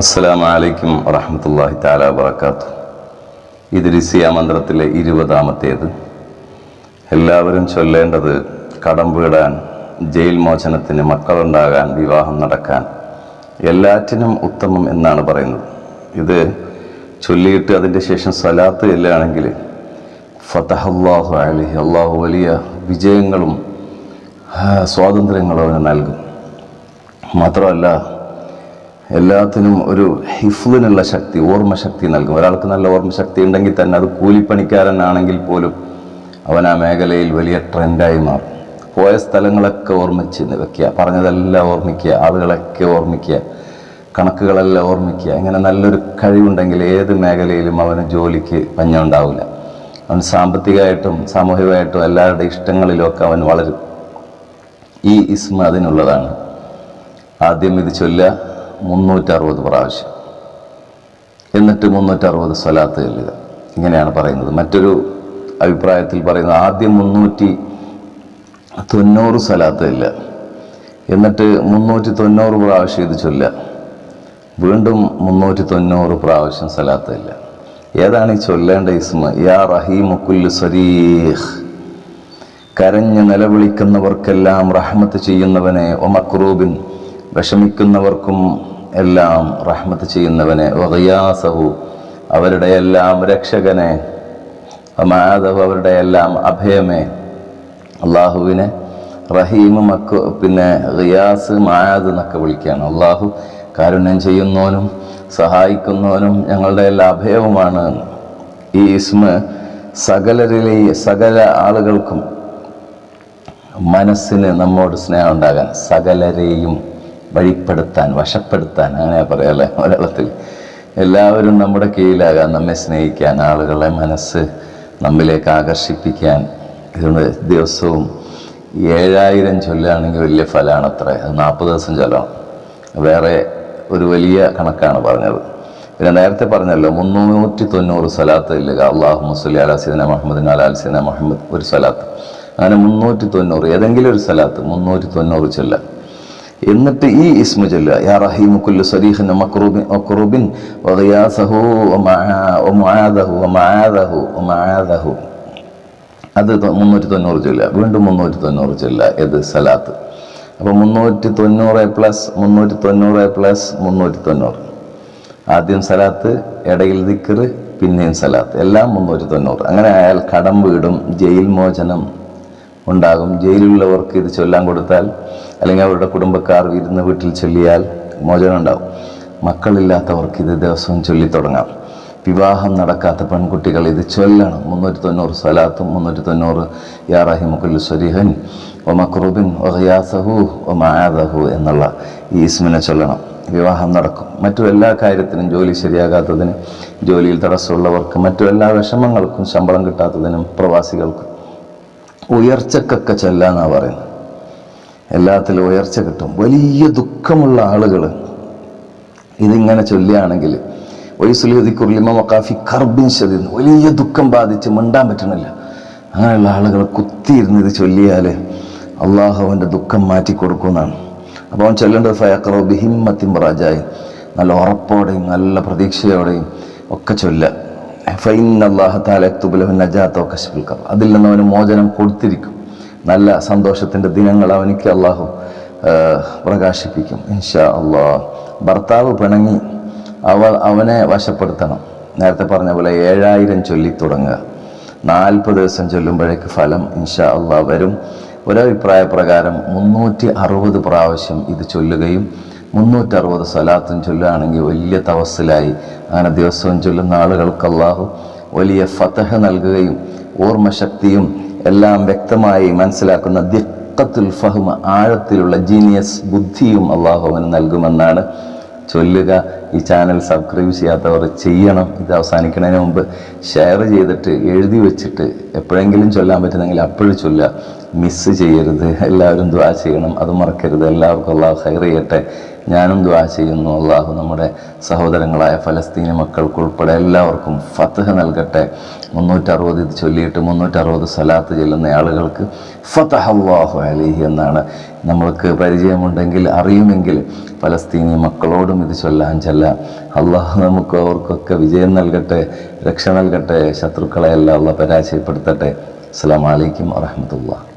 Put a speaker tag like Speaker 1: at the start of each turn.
Speaker 1: അസ്സലാമു അലൈക്കും വറഹമത്തല്ലാഹി താല വബർക്കാത്തു ഇദ്രിസിയ മന്ത്രത്തിലെ ഇരുപതാമത്തേത്. എല്ലാവരും ചൊല്ലേണ്ടത് കടം വീടാൻ ജയിൽ മോചനത്തിന് മക്കളുണ്ടാകാൻ വിവാഹം നടക്കാൻ എല്ലാറ്റിനും ഉത്തമം എന്നാണ് പറയുന്നത്. ഇത് ചൊല്ലിയിട്ട് അതിന്റെ ശേഷം സലാത്ത് ചെല്ലുകയാണെങ്കിൽ ഫതഹല്ലാഹു അലി അള്ളാഹു വലിയ വിജയങ്ങളും സ്വാതന്ത്ര്യങ്ങളും അവന് നൽകും. മാത്രമല്ല എല്ലാത്തിനും ഒരു ഹിഫ്ലിനുള്ള ശക്തി ഓർമ്മശക്തി നൽകും. ഒരാൾക്ക് നല്ല ഓർമ്മശക്തി ഉണ്ടെങ്കിൽ തന്നെ അത് കൂലിപ്പണിക്കാരനാണെങ്കിൽ പോലും അവൻ ആ മേഖലയിൽ വലിയ ട്രെൻഡായി മാറും. പോയ സ്ഥലങ്ങളൊക്കെ ഓർമ്മിച്ച് വെക്കുക പറഞ്ഞതെല്ലാം ഓർമ്മിക്കുക ആളുകളൊക്കെ ഓർമ്മിക്കുക കണക്കുകളെല്ലാം ഓർമ്മിക്കുക. ഇങ്ങനെ നല്ലൊരു കഴിവുണ്ടെങ്കിൽ ഏത് മേഖലയിലും അവന് ജോലിക്ക് പഞ്ഞുണ്ടാവില്ല. അവൻ സാമ്പത്തികമായിട്ടും സാമൂഹികമായിട്ടും എല്ലാവരുടെ ഇഷ്ടങ്ങളിലുമൊക്കെ അവൻ വളരും. ഈ ഇസ്മ അതിനുള്ളതാണ്. ആദ്യം ഇത് ചൊല്ലുക. മുന്നൂറ്ററുപത് പ്രാവശ്യം. എന്നിട്ട് മുന്നൂറ്ററുപത് സ്വലാത്ത് ചൊല്ലുക. ഇങ്ങനെയാണ് പറയുന്നത്. മറ്റൊരു അഭിപ്രായത്തിൽ പറയുന്നത് ആദ്യം മുന്നൂറ്റി തൊണ്ണൂറ് സ്വലാത്ത് ഇല്ല എന്നിട്ട് മുന്നൂറ്റി തൊണ്ണൂറ് പ്രാവശ്യം ഇത് ചൊല്ലുക. വീണ്ടും മുന്നൂറ്റി തൊണ്ണൂറ് പ്രാവശ്യം സ്വലാത്ത് ഇല്ല ഏതാണ് ഈ ചൊല്ലേണ്ട ഇസ്മ? യാ റഹീമുക്കുൽ സരീഹ് കരഞ്ഞ് നിലവിളിക്കുന്നവർക്കെല്ലാം റഹ്മത്ത് ചെയ്യുന്നവനെ ഒമക്രൂബിൻ വിഷമിക്കുന്നവർക്കും എല്ലാം റഹ്മത്ത് ചെയ്യുന്നവനെ വകയാസഹു അവരുടെ എല്ലാം രക്ഷകനെ മാധവ് അവരുടെ എല്ലാം അഭയമേ. അള്ളാഹുവിനെ റഹീം മക്ക പിന്നെ റിയാസ് മായാദ് എന്നൊക്കെ വിളിക്കുകയാണ്. അള്ളാഹു കാരുണ്യം ചെയ്യുന്നവനും സഹായിക്കുന്നവനും ഞങ്ങളുടെ എല്ലാ അഭയവുമാണ്. ഈ ഇസ്മ സകലരിലെ സകല ആളുകൾക്കും മനസ്സിന് നമ്മോട് സ്നേഹം ഉണ്ടാകാൻ സകലരെയും വഴിപ്പെടുത്താൻ വശപ്പെടുത്താൻ അങ്ങനെ പറയാല്ലേ മലയാളത്തിൽ. എല്ലാവരും നമ്മുടെ കീഴിലാകാൻ നമ്മെ സ്നേഹിക്കാൻ ആളുകളെ മനസ്സ് നമ്മിലേക്ക് ആകർഷിപ്പിക്കാൻ ഇതുകൊണ്ട് ദിവസവും ഏഴായിരം ചൊല്ലുകയാണെങ്കിൽ വലിയ ഫലമാണ് അത്ര. അത് നാൽപ്പത് ദിവസം ചൊല്ലണം. വേറെ ഒരു വലിയ കണക്കാണ് പറഞ്ഞത്. പിന്നെ നേരത്തെ പറഞ്ഞല്ലോ മുന്നൂറ്റി തൊണ്ണൂറ് സ്വലാത്ത് ഇല്ലുക. അള്ളാഹു മുസ്ലി അലാ സീന മുഹമ്മദിൻ അലാ സീന മുഹമ്മദ് ഒരു സ്വലാത്ത്. അങ്ങനെ മുന്നൂറ്റി തൊണ്ണൂറ് ഏതെങ്കിലും ഒരു സ്ഥലത്ത് മുന്നൂറ്റി തൊണ്ണൂറ് ചൊല്ല. എന്നിട്ട് ഈ ഇസ്മ ചൊല്ലുക. യാ റഹീമു കുല്ലു മക്റൂബിൻ അത് മുന്നൂറ്റി തൊണ്ണൂറ് ചൊല്ലുക. വീണ്ടും മുന്നൂറ്റി തൊണ്ണൂറ് ചൊല്ലുക. ഏത്? സലാത്ത്. അപ്പോൾ മുന്നൂറ്റി തൊണ്ണൂറ് പ്ലസ് മുന്നൂറ്റി തൊണ്ണൂറ് പ്ലസ് മുന്നൂറ്റി തൊണ്ണൂറ് ആദ്യം സലാത്ത് ഇടയിൽ ദിക്കറ് പിന്നെയും സലാത്ത്. എല്ലാം മുന്നൂറ്റി തൊണ്ണൂറ് അങ്ങനെ ആയാൽ കടം വീടും ജയിൽ മോചനം ഉണ്ടാകും. ജയിലുള്ളവർക്ക് ഇത് ചൊല്ലാൻ കൊടുത്താൽ അല്ലെങ്കിൽ അവരുടെ കുടുംബക്കാർ ഇരുന്ന് വീട്ടിൽ ചൊല്ലിയാൽ മോചനം ഉണ്ടാവും. മക്കളില്ലാത്തവർക്ക് ഇത് ദിവസവും ചൊല്ലിത്തുടങ്ങാം വിവാഹം നടക്കാത്ത പെൺകുട്ടികൾ ഇത് ചൊല്ലണം. മുന്നൂറ്റി തൊണ്ണൂറ് സ്വലാത്തും മുന്നൂറ്റി തൊണ്ണൂറ് യാ റഹിമുക്കുൽ സ്വരിഹൻ ഒ മക്രൂബിൻ ഒഹയാസഹു ഒ മായാദഹു എന്നുള്ള ഈ ഇസ്മിനെ ചൊല്ലണം. വിവാഹം നടക്കും. മറ്റു എല്ലാ കാര്യത്തിനും ജോലി ശരിയാകാത്തതിന് ജോലിയിൽ തടസ്സമുള്ളവർക്ക് മറ്റു എല്ലാ വിഷമങ്ങൾക്കും ശമ്പളം കിട്ടാത്തതിനും പ്രവാസികൾക്കും ഉയർച്ചക്കൊക്കെ ചെല്ലാന്നാണ് പറയുന്നത്. എല്ലാത്തിലും ഉയർച്ച കിട്ടും. വലിയ ദുഃഖമുള്ള ആളുകൾ ഇതിങ്ങനെ ചൊല്ലുകയാണെങ്കിൽ വയസ്സുലിമ മക്കാഫി കർബിൻ ശരീരം വലിയ ദുഃഖം ബാധിച്ച് മിണ്ടാൻ പറ്റണില്ല. അങ്ങനെയുള്ള ആളുകൾ കുത്തിയിരുന്ന് ഇത് ചൊല്ലിയാൽ അള്ളാഹു അവന്റെ ദുഃഖം മാറ്റി കൊടുക്കുമെന്നാണ് അപ്പോൾ അവൻ ചൊല്ലേണ്ടത് ഫയക്കറോ ബിഹിമ്മത്തിൻ റാജായി നല്ല ഉറപ്പോടെയും നല്ല പ്രതീക്ഷയോടെയും ഒക്കെ ചൊല്ല അതിൽ നിന്ന് അവന് മോചനം കൊടുത്തിരിക്കും. നല്ല സന്തോഷത്തിന്റെ ദിനങ്ങൾ അവനിക്ക് അള്ളാഹു പ്രകാശിപ്പിക്കും. ഇൻഷാ അള്ളാഹ് ഭർത്താവ് പിണങ്ങി അവൾ അവനെ വശപ്പെടുത്തണം. നേരത്തെ പറഞ്ഞ പോലെ ഏഴായിരം ചൊല്ലി തുടങ്ങുക. നാൽപ്പത് ദിവസം ചൊല്ലുമ്പോഴേക്ക് ഫലം ഇൻഷാ അള്ളാഹ് വരും. ഒരഭിപ്രായ പ്രകാരം മുന്നൂറ്റി അറുപത് പ്രാവശ്യം ഇത് ചൊല്ലുകയും മുന്നൂറ്ററുപത് സ്വലാത്തും ചൊല്ലുകയാണെങ്കിൽ വലിയ തവസ്സിലായി. അങ്ങനെ ദിവസവും ചൊല്ലുന്ന ആളുകൾക്ക് അള്ളാഹു വലിയ ഫതഹ നൽകുകയും ഓർമ്മശക്തിയും എല്ലാം വ്യക്തമായി മനസ്സിലാക്കുന്ന ദിക്കത്തുൽ ഫഹ്മ ആഴത്തിലുള്ള ജീനിയസ് ബുദ്ധിയും അള്ളാഹു അവന് നൽകുമെന്നാണ് ചൊല്ലുക. ഈ ചാനൽ സബ്സ്ക്രൈബ് ചെയ്യാത്തവർ ചെയ്യണം. ഇത് അവസാനിക്കുന്നതിന് മുമ്പ് ഷെയർ ചെയ്തിട്ട് എഴുതി വെച്ചിട്ട് എപ്പോഴെങ്കിലും ചൊല്ലാൻ പറ്റുന്നെങ്കിൽ അപ്പോഴും ചൊല്ലുക. മിസ്സ് ചെയ്യരുത്. എല്ലാവരും ദ്വാ ചെയ്യണം. അത് മറക്കരുത്. എല്ലാവർക്കും അള്ളാഹു ഹൈർ ചെയ്യട്ടെ. ഞാനും ദ്വാ ചെയ്യുന്നു. അള്ളാഹു നമ്മുടെ സഹോദരങ്ങളായ മക്കൾക്ക് ഉൾപ്പെടെ എല്ലാവർക്കും ഫത്തഹ നൽകട്ടെ. മുന്നൂറ്ററുപത് ഇത് ചൊല്ലിയിട്ട് മുന്നൂറ്ററുപത് സ്വലാത്ത് ചെല്ലുന്ന ആളുകൾക്ക് ഫത്തഹ അള്ളാഹു അലിഹി എന്നാണ്. നമ്മൾക്ക് പരിചയമുണ്ടെങ്കിൽ അറിയുമെങ്കിൽ ഫലസ്തീനി മക്കളോടും ഇത് ചൊല്ലാൻ ചെല്ലാം. അള്ളാഹു നമുക്ക് അവർക്കൊക്കെ വിജയം നൽകട്ടെ രക്ഷ നൽകട്ടെ ശത്രുക്കളെ എല്ലാം അള്ള പരാജയപ്പെടുത്തട്ടെ. അസ്സാം വലൈക്കും വാഹമത്തുള്ള